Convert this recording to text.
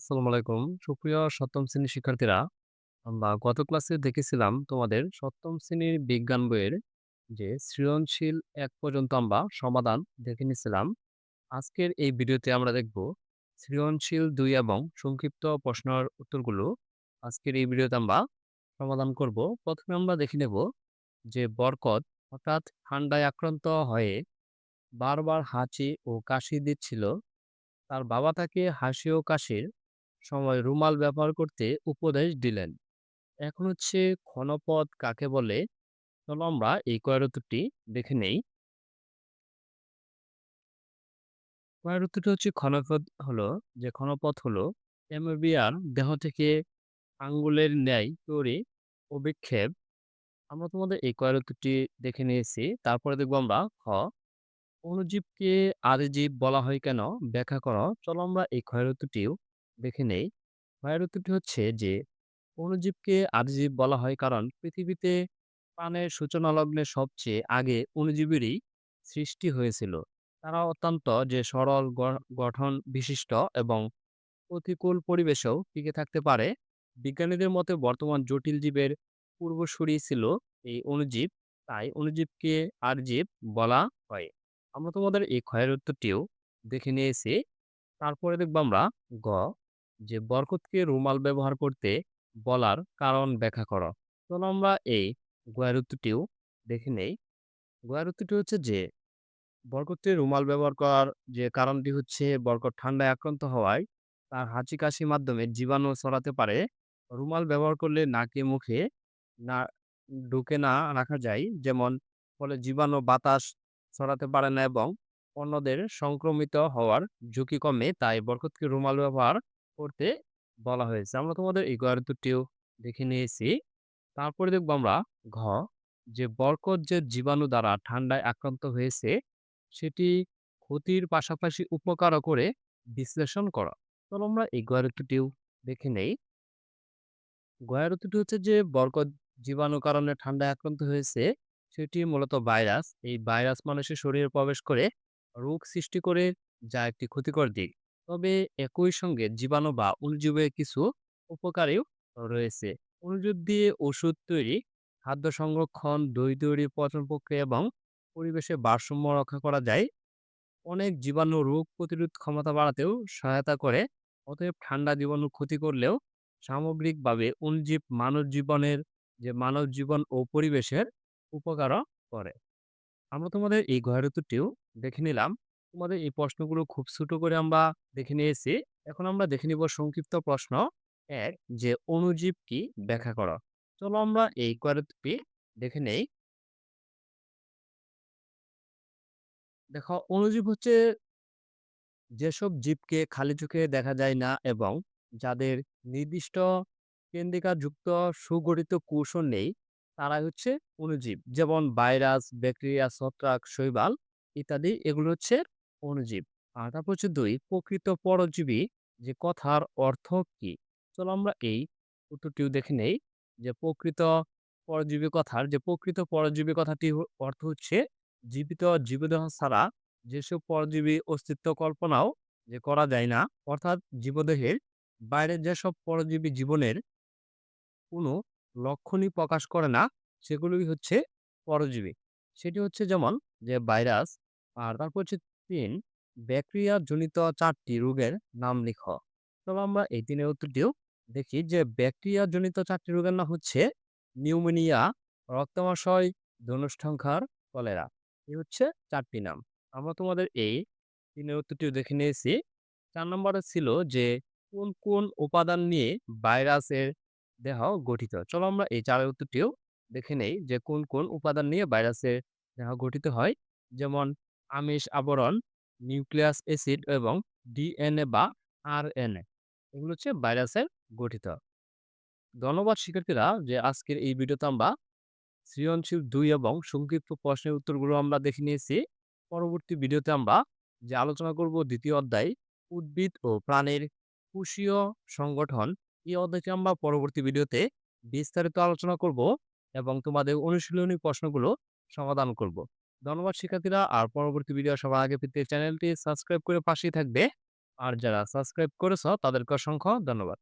আসসালামু আলাইকুম। সুপ্রিয় সপ্তম শ্রেণির শিক্ষার্থীরা, আমরা গত ক্লাসে দেখেছিলাম তোমাদের সপ্তম শ্রেণির বিজ্ঞান বইয়ের যে সৃজনশীল এক পর্যন্ত আমরা সমাধান দেখে নিয়েছিলাম আজকের এই ভিডিওতে আমরা দেখব সৃজনশীল দুই এবং সংক্ষিপ্ত প্রশ্নের উত্তরগুলো। আজকের এই ভিডিওতে আমরা সমাধান করব। প্রথমে আমরা দেখে নেব যে বরকত হঠাৎ ঠান্ডায় আক্রান্ত হয়ে বারবার হাঁচি ও কাশি দিচ্ছিল। তার বাবা তাকে হাসি ও কাশির সময় রুমাল ব্যবহার করতে উপদেশ দিলেন। এখন হচ্ছে ক্ষণপদ কাকে বলে? চলো আমরা এই কয়ের দেখে নেই। কয়ের হচ্ছে ক্ষণপদ হলো, যে ক্ষণপথ হলো অ্যামিবিয়ার দেহ থেকে আঙ্গুলের ন্যায় তৈরি অভিক্ষেপ। আমরা তোমাদের এই কয়ের দেখে নিয়েছি। তারপরে দেখব আমরা খ অণুজীবকে আদিজীব বলা হয় কেন? ব্যাখ্যা করো। চলো আমরা এই ক্ষয়ের দেখে নেই। ক্ষয়ের উত্তরটি হচ্ছে যে, অণুজীবকে আদিজীব বলা হয় কারণ পৃথিবীতে প্রাণের সূচনা লগ্নে সবচেয়ে আগে অণুজীবেরই সৃষ্টি হয়েছিল। তারা অত্যন্ত যে সরল গঠন বিশিষ্ট এবং প্রতিকূল পরিবেশেও টিকে থাকতে পারে। বিজ্ঞানীদের মতে বর্তমান জটিল জীবের পূর্বসূরি ছিল এই অণুজীব। তাই অণুজীবকে আরজীব বলা হয়। আমরা তোমাদের এই ক্ষয়ের উত্তরটিও দেখে নিয়েছি। তারপরে দেখব আমরা গ যে, বরকতকে রুমাল ব্যবহার করতে বলার কারণ ব্যাখ্যা করো। চলো আমরা এই গয়ের উত্তরটিও দেখে নেই। গয়ের উত্তরটি হচ্ছে যে, বরকতকে রুমাল ব্যবহার করার যে কারণটি হচ্ছে বরকত ঠান্ডায় আক্রান্ত হওয়ায় তার হাঁচি কাশির মাধ্যমে জীবাণু ছড়াতে পারে। রুমাল ব্যবহার করলে নাকে, মুখে না, ঢুকে না রাখা যায়। যেমন ফলে জীবাণু বাতাস ছড়াতে পারে না এবং অন্যদের সংক্রমিত হওয়ার ঝুঁকি কমে। তাই বরকতকে রুমাল ব্যবহার করতে বলা হয়েছে। আমরা তোমাদের এই গয়ের উত্তরটিও দেখে নিয়েছি। তারপরে দেখব আমরা ঘ, যে বরকত যে জীবাণু দ্বারা ঠান্ডায় আক্রান্ত হয়েছে, সেটি ক্ষতির পাশাপাশি উপকারও করে বিশ্লেষণ করা। চলো আমরা এই গয়ের উত্তরটিও দেখে নেই। গয়ের উত্তরটি হচ্ছে যে বরকত জীবাণু কারণে ঠান্ডায় আক্রান্ত হয়েছে, সেটি মূলত ভাইরাস। এই ভাইরাস মানুষের শরীরে প্রবেশ করে রোগ সৃষ্টি করে, যা একটি ক্ষতিকর দিক। তবে একই সঙ্গে জীবাণু বা অণুজীবের কিছু উপকারীও রয়েছে। অণুজীব দিয়ে ওষুধ তৈরি, খাদ্য সংরক্ষণ, দই তৈরি, পচন প্রক্রিয়া এবং পরিবেশে ভারসাম্য রক্ষা করা যায়। অনেক জীবাণু রোগ প্রতিরোধ ক্ষমতা বাড়াতেও সহায়তা করে। অতএব ঠান্ডা জীবাণু ক্ষতি করলেও সামগ্রিকভাবে অণুজীব মানব জীবনের যে মানব জীবন ও পরিবেশের উপকারও করে। আমরা তোমাদের এই উত্তরটিও দেখে নিলাম। তোমাদের এই প্রশ্নগুলো খুব ছোট করে আমরা দেখে নিয়েছি। এখন আমরা দেখে নিব সংক্ষিপ্ত প্রশ্ন ১ যে, অণুজীব কি ব্যাখ্যা করো। চলো আমরা এই কয়ের দেখে নেই। দেখো, অণুজীব হচ্ছে যেসব জীবকে খালি চোখে দেখা যায় না এবং যাদের নির্দিষ্ট কেন্দ্রিকাযুক্ত সুগঠিত কৌশল নেই, তারাই হচ্ছে অণুজীব যেমন ভাইরাস, ব্যাকটেরিয়া, ছত্রাক, শৈবাল ইত্যাদি, এগুলো হচ্ছে অণুজীব আর তারপর হচ্ছে দুই, প্রকৃত পরজীবী যে কথার অর্থ কি? চলো আমরা এই উত্তরটিও দেখে নেই যে প্রকৃত পরজীবী কথার, যে প্রকৃত পরজীবী কথাটি অর্থ হচ্ছে জীবিত জীবদেহ ছাড়া যেসব পরজীবী অস্তিত্ব কল্পনাও যে করা যায় না, অর্থাৎ জীবদেহের বাইরে যেসব পরজীবী জীবনের কোনো লক্ষণই প্রকাশ করে না, সেগুলোই হচ্ছে পরজীবী। সেটি হচ্ছে যেমন যে ভাইরাস, আর তারপর হচ্ছে তিন, ব্যাকটেরিয়া জনিত চারটি রোগের নাম লিখ। তবে আমরা এই তিনের উত্তরটিও দেখি যে ব্যাকটেরিয়া জনিত চারটি রোগের নাম হচ্ছে নিউমোনিয়া, রক্তমাশয় ধনুষ্ঠংখার কলেরা। এই হচ্ছে চারটি নাম। আমরা তোমাদের এই তিনের উত্তরটিও দেখে নিয়েছি। চার নম্বরে ছিল যে কোন কোন উপাদান নিয়ে ভাইরাসের দেহ গঠিত। চলো আমরা এই চারের উত্তরটিও দেখে নেই যে কোন কোন উপাদান নিয়ে ভাইরাসের দেহ গঠিত হয়। যেমন আমিষ আবরণ, নিউক্লিয়াস অ্যাসিড এবং ডিএনএ বা আরএনএ। এগুলো হচ্ছে ভাইরাসের গঠিত। ধন্যবাদ শিক্ষার্থীরা যে আজকের এই ভিডিওতে আমরা সৃজনশীল দুই এবং সংক্ষিপ্ত প্রশ্নের উত্তরগুলো আমরা দেখে নিয়েছি। পরবর্তী ভিডিওতে আমরা যে আলোচনা করব দ্বিতীয় অধ্যায়, উদ্ভিদ ও প্রাণীর কোষীয় সংগঠন, এই অধ্যায়টি আমরা পরবর্তী ভিডিওতে বিস্তারিত আলোচনা করব এবং তোমাদের অনুশীলনী প্রশ্নগুলো সমাধান করব। ধন্যবাদ শিক্ষার্থীরা আর পরবর্তী ভিডিও সবার আগে পেতে চ্যানেলটি সাবস্ক্রাইব করে পাশেই থাকবে আর যারা সাবস্ক্রাইব করেছ তাদেরকে অসংখ্য ধন্যবাদ।